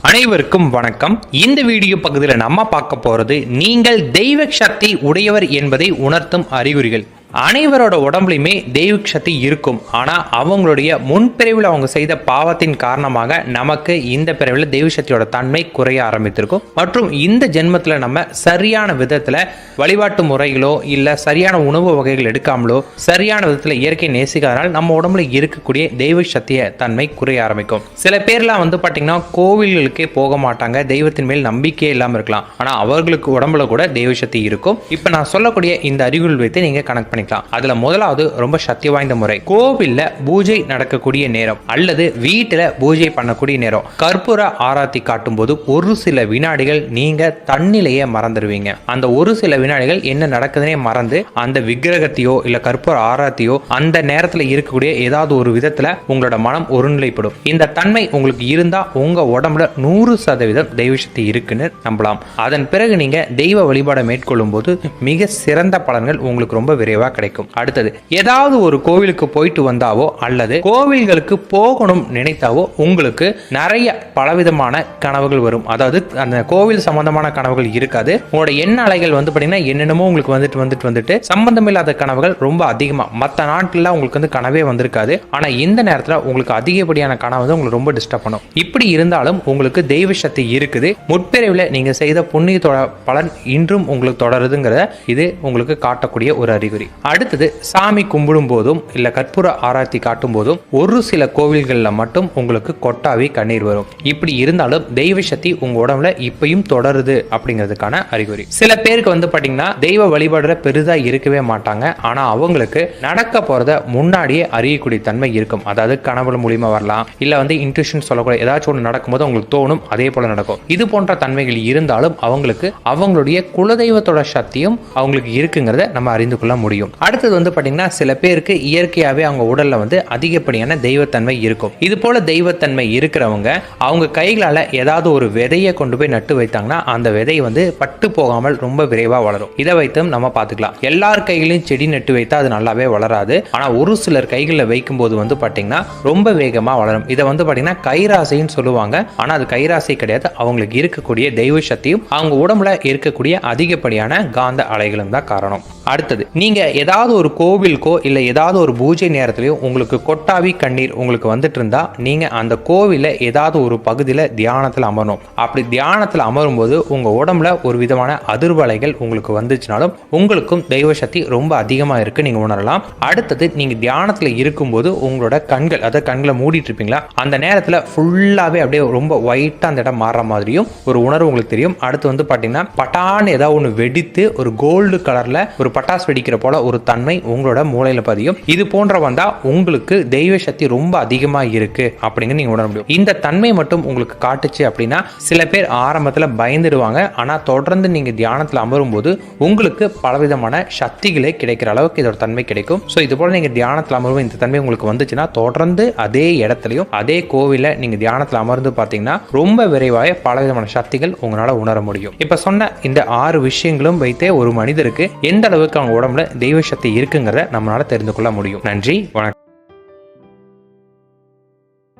அனைவருக்கும் வணக்கம். இந்த வீடியோ பகுதியில் நம்ம பார்க்க போறது நீங்கள் தெய்வ சக்தி உடையவர் என்பதை உணர்த்தும் அறிகுறிகள். அனைவரோட உடம்புலையுமே தெய்வ சக்தி இருக்கும். ஆனால் அவங்களுடைய முன்பிறவில் அவங்க செய்த பாவத்தின் காரணமாக நமக்கு இந்த பிறவில் தெய்வ சக்தியோட தன்மை குறைய ஆரம்பித்திருக்கும். மற்றும் இந்த ஜென்மத்தில் நம்ம சரியான விதத்தில் வழிபாட்டு முறைகளோ இல்லை சரியான உணவு வகைகள் எடுக்காமலோ சரியான விதத்தில் இயற்கை நேசிக்காதனால் நம்ம உடம்புல இருக்கக்கூடிய தெய்வ சக்திய தன்மை குறைய ஆரம்பிக்கும். சில பேர்லாம் வந்து பார்த்தீங்கன்னா கோவில்களுக்கே போக மாட்டாங்க. தெய்வத்தின் மேல் நம்பிக்கையே இல்லாமல் இருக்கலாம். ஆனால் அவர்களுக்கு உடம்புல கூட தெய்வ சக்தி இருக்கும். இப்போ நான் சொல்லக்கூடிய இந்த அறிகுறிகள் வைத்து கணக்கு பண்ணிவிட்டு பண்ணிக்கலாம் அதுல முதலாவது ரொம்ப சக்தி வாய்ந்த முறை கோவில்ல பூஜை நடக்கக்கூடிய நேரம் அல்லது வீட்டுல பூஜை பண்ணக்கூடிய நேரம். கற்பூர ஆராத்தி காட்டும் போது ஒரு சில வினாடிகள் நீங்க தண்ணிலேயே மறந்துடுவீங்க. அந்த ஒரு சில வினாடிகள் என்ன நடக்குதுன்னே மறந்து அந்த விக்கிரகத்தையோ இல்ல கற்பூர ஆராத்தியோ அந்த நேரத்துல இருக்கக்கூடிய ஏதாவது ஒரு விதத்துல உங்களோட மனம் ஒருநிலைப்படும். இந்த தன்மை உங்களுக்கு இருந்தா உங்க உடம்புல நூறு சதவீதம் தெய்வ சக்தி இருக்குன்னு நம்பலாம். அதன் பிறகு நீங்க தெய்வ வழிபாடை மேற்கொள்ளும் போது மிக சிறந்த பலன்கள் உங்களுக்கு ரொம்ப விரைவா கிடைக்கும். அடுத்தது ஏதாவது ஒரு கோவிலுக்கு போயிட்டு வந்தாவோ அல்லது கோவில்களுக்கு போகணும் நினைத்தாவோ உங்களுக்கு நிறைய பலவிதமான கனவுகள் வரும். அதாவது அந்த கோவில் சம்பந்தமான கனவுகள் இருக்காது. உங்களோட எண்ண அலைகள் வந்து பாத்தீங்கன்னா என்னென்னமோ உங்களுக்கு வந்துட்டு வந்துட்டு வந்துட்டு சம்பந்தமில்லாத கனவுகள் ரொம்ப அதிகமா. மற்ற நாட்கள்ல உங்களுக்கு வந்து கனவே வந்திருக்காது. ஆனா இந்த நேரத்துல உங்களுக்கு அதிகப்படியான கனவு வந்து உங்களுக்கு ரொம்ப டிஸ்டர்ப் பண்ணும். இப்படி இருந்தாலும் உங்களுக்கு தெய்வ சக்தி இருக்குது. முற்பிறவில் நீங்க செய்த புண்ணியத்தோட பலன் இன்றும் உங்களுக்கு தொடருதுங்கிறத இது உங்களுக்கு காட்டக்கூடிய ஒரு அறிகுறி. அடுத்தது சாமி கும்பிடும் போதும் இல்ல கற்பூர ஆராய்ச்சி காட்டும் போதும் ஒரு சில கோவில்களில் மட்டும் உங்களுக்கு கொட்டாவி கண்ணீர் வரும். இப்படி இருந்தாலும் தெய்வ சக்தி உங்க உடம்புல இப்பயும் தொடருது அப்படிங்கிறதுக்கான அறிகுறி. சில பேருக்கு வந்து பாத்தீங்கன்னா தெய்வ வழிபாடுற பெரிதா இருக்கவே மாட்டாங்க. ஆனா அவங்களுக்கு நடக்க போறத முன்னாடியே அறியக்கூடிய தன்மை இருக்கும். அதாவது கனவுல மூலியமா வரலாம். இல்ல வந்து இன்ட்யூஷன் சொல்லக்கூடிய ஏதாச்சும் ஒன்று நடக்கும்போது அவங்களுக்கு தோணும் அதே போல நடக்கும். இது போன்ற தன்மைகள் இருந்தாலும் அவங்களுக்கு அவங்களுடைய குலதெய்வத்தோட சக்தியும் அவங்களுக்கு இருக்குங்கிறத நம்ம அறிந்து கொள்ள முடியும். அடுத்தது வந்து பார்த்தீங்கன்னா சில பேருக்கு இயற்கையாகவே அவங்க உடலில் வந்து அதிகப்படியான தெய்வத்தன்மை இருக்கும். இது போல தெய்வத்தன்மை இருக்கிறவங்க அவங்க கைகளால் ஏதாவது ஒரு விதையை கொண்டு போய் நட்டு வைத்தாங்கன்னா அந்த விதை வந்து பட்டு போகாமல் ரொம்ப விரைவாக வளரும். இதை வைத்தும் நம்ம பார்த்துக்கலாம். எல்லார் கைகளையும் செடி நட்டு வைத்தா அது நல்லாவே வளராது. ஆனால் ஒரு சிலர் கைகளில் வைக்கும்போது வந்து பார்த்தீங்கன்னா ரொம்ப வேகமாக வளரும். இதை வந்து பார்த்தீங்கன்னா கைராசைன்னு சொல்லுவாங்க. ஆனால் அது கைராசை கிடையாது. அவங்களுக்கு இருக்கக்கூடிய தெய்வ சக்தியும் அவங்க உடம்புல இருக்கக்கூடிய அதிகப்படியான காந்த அலைகளும் தான் காரணம். அடுத்தது நீங்கள் ஏதாவது ஒரு கோவிலுக்கோ இல்லை ஏதாவது ஒரு பூஜை நேரத்துலையோ உங்களுக்கு கொட்டாவி கண்ணீர் உங்களுக்கு வந்துட்டு இருந்தால் நீங்கள் அந்த கோவிலில் ஏதாவது ஒரு பகுதியில் தியானத்தில் அமரணும். அப்படி தியானத்தில் அமரும் போது உங்கள் உடம்புல ஒரு விதமான அதிர்வலைகள் உங்களுக்கு வந்துச்சுனாலும் உங்களுக்கும் தெய்வ சக்தி ரொம்ப அதிகமாக இருக்கு நீங்கள் உணரலாம். அடுத்தது நீங்கள் தியானத்தில் இருக்கும்போது உங்களோட கண்கள் அதாவது கண்களை மூடிட்டு இருப்பீங்களா அந்த நேரத்தில் ஃபுல்லாகவே அப்படியே ரொம்ப ஒயிட்டாக அந்த இடம் மாறுற மாதிரியும் ஒரு உணர்வு உங்களுக்கு தெரியும். அடுத்து வந்து பார்த்தீங்கன்னா பட்டான்னு ஏதாவது ஒன்று வெடித்து ஒரு கோல்டு கலரில் ஒரு பட்டாசு வெடிக்கிற போல ஒரு தன்மை உங்களோட மூளையில பதியும். இது போன்ற வந்தா உங்களுக்கு தெய்வ சக்தி ரொம்ப அதிகமா இருக்கு அப்படிங்க நீங்க உணர முடியும். இந்த தன்மை மட்டும் உங்களுக்கு காட்டுச்சு அப்படின்னா சில பேர் ஆரம்பத்துல பயந்துடுவாங்க. ஆனா தொடர்ந்து நீங்க தியானத்துல அமரும் போது உங்களுக்கு பலவிதமான சக்திகளே கிடைக்கிற அளவுக்கு இதோட தன்மை கிடைக்கும். ஸோ இது போல நீங்க தியானத்துல அமரும் இந்த தன்மை உங்களுக்கு வந்துச்சுன்னா தொடர்ந்து அதே இடத்துலயும் அதே கோவில நீங்க தியானத்துல அமர்ந்து பார்த்தீங்கன்னா ரொம்ப விரைவாக பலவிதமான சக்திகள் உங்களால உணர முடியும். இப்ப சொன்ன இந்த ஆறு விஷயங்களும் வைத்தே ஒரு மனிதருக்கு எந்த அளவுக்கு அவங்க உடம்புல தெய்வ சக்தி இருக்குங்கிறத நம்மளால தெரிந்து கொள்ள முடியும். நன்றி வணக்கம்.